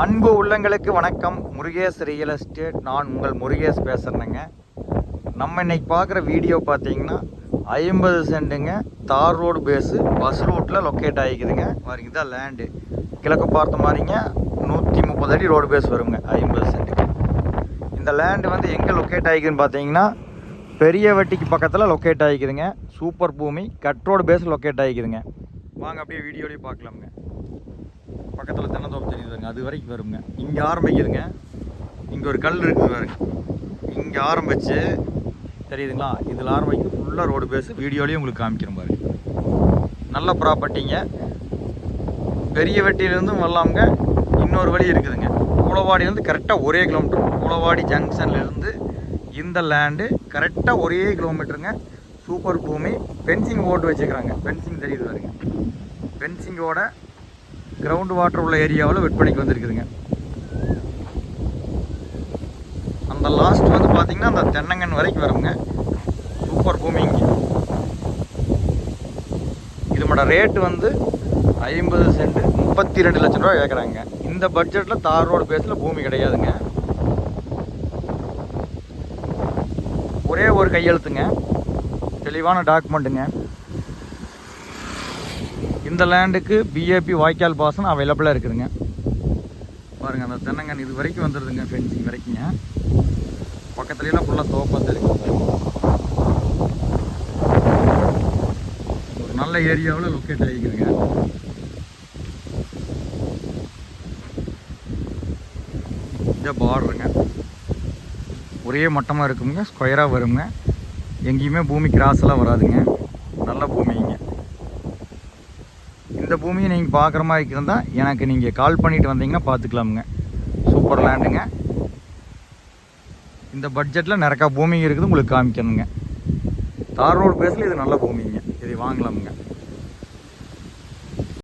அன்பு உள்ளங்களுக்கு வணக்கம். முருகேஷ் ரியல் எஸ்டேட் நான் உங்கள் முருகேஷ் பேசுகிறேங்க நம்ம இன்னைக்கு பார்க்குற வீடியோ பார்த்தீங்கன்னா ஐம்பது சென்ட்டுங்க தார் ரோடு பேஸு பஸ் ரூட்டில் லொக்கேட் ஆகிக்குதுங்க. பாருங்க தான் லேண்டு கிழக்கு பார்த்த மாதிரிங்க நூற்றி முப்பது அடி ரோடு பேஸ் வருங்க ஐம்பது சென்ட்டுக்கு. இந்த லேண்டு வந்து எங்கே லொக்கேட் ஆகிக்குதுன்னு பார்த்தீங்கன்னா பெரிய வெட்டிக்கு பக்கத்தில் லொக்கேட் ஆகிக்குதுங்க. சூப்பர் பூமி கட் ரோடு பேஸ் லொக்கேட் ஆகிக்குதுங்க. வாங்க அப்படியே வீடியோலேயே பார்க்கலாமுங்க. பக்கத்தில் தென்னந்தோப்பு அது வரைக்கும் வருங்க இங்கே ஆரம்பிக்குதுங்க. இங்கே ஒரு கல் இருக்குது பாருங்க. இங்கே ஆரம்பித்து தெரியுதுங்களா? இதில் ஆரம்பிக்கும் ஃபுல்லாக ரோடு பேஸ் வீடியோலேயும் உங்களுக்கு காமிக்கிறேன் பாருங்க. நல்ல ப்ராப்பர்ட்டிங்க பெரிய வெட்டியிலேருந்தும் வரலாமுங்க. இன்னொரு வழி இருக்குதுங்க. கூலவாடியிலேருந்து கரெக்டாக ஒரே கிலோமீட்டர் கூலவாடி ஜங்ஷன்லேருந்து இந்த லேண்டு கரெக்டாக ஒரே கிலோமீட்டருங்க சூப்பர் பூமி ஃபென்சிங் போட்டு வச்சுக்கிறாங்க. ஃபென்சிங் தெரியுது பாருங்க. ஃபென்சிங்கோட கிரவுண்ட் வாட்டர் உள்ள ஏரியாவில் விற்பனைக்கு வந்திருக்குதுங்க. அந்த லாஸ்ட் வந்து பார்த்தீங்கன்னா அந்த தென்னங்கன் வரைக்கும் வருங்க. சூப்பர் பூமிங்க இதோட ரேட்டு வந்து ஐம்பது சென்ட் முப்பத்தி ரெண்டு லட்சம் ரூபா கேட்குறாங்க இந்த பட்ஜெட்டில் தார் ரோடு பேஸில் பூமி கிடையாதுங்க. ஒரே ஒரு கையெழுத்துங்க. தெளிவான டாக்குமெண்ட்டுங்க இந்த லேண்டுக்கு பிஏபி வாய்க்கால் பாசனம் அவைலபிளாக இருக்குதுங்க. பாருங்கள் அந்த தென்னங்கன் இது வரைக்கும் வந்துடுதுங்க ஃபென்சிங் வரைக்குங்க. பக்கத்துலலாம் ஃபுல்லாக தோப்பாக இருக்குது ஒரு நல்ல ஏரியாவில் லொக்கேட் ஆகிக்குதுங்க. இந்த பார்டருங்க ஒரே மட்டமாக இருக்குங்க ஸ்கொயராக வருங்க. எங்கேயுமே பூமி கிராஸ்லாம் வராதுங்க. நல்ல பூமிங்க இந்த பூமியை நீங்கள் பார்க்குற மாதிரி இருந்தால் எனக்கு நீங்கள் கால் பண்ணிட்டு வந்தீங்கன்னா பார்த்துக்கலாமுங்க. சூப்பர் லேண்டுங்க இந்த பட்ஜெட்டில் நிறக்கா பூமிங்க இருக்குது உங்களுக்கு காமிக்கணுங்க. தார் ரோடு பேஸில் இது நல்ல பூமிங்க. இதை வாங்கலாமுங்க.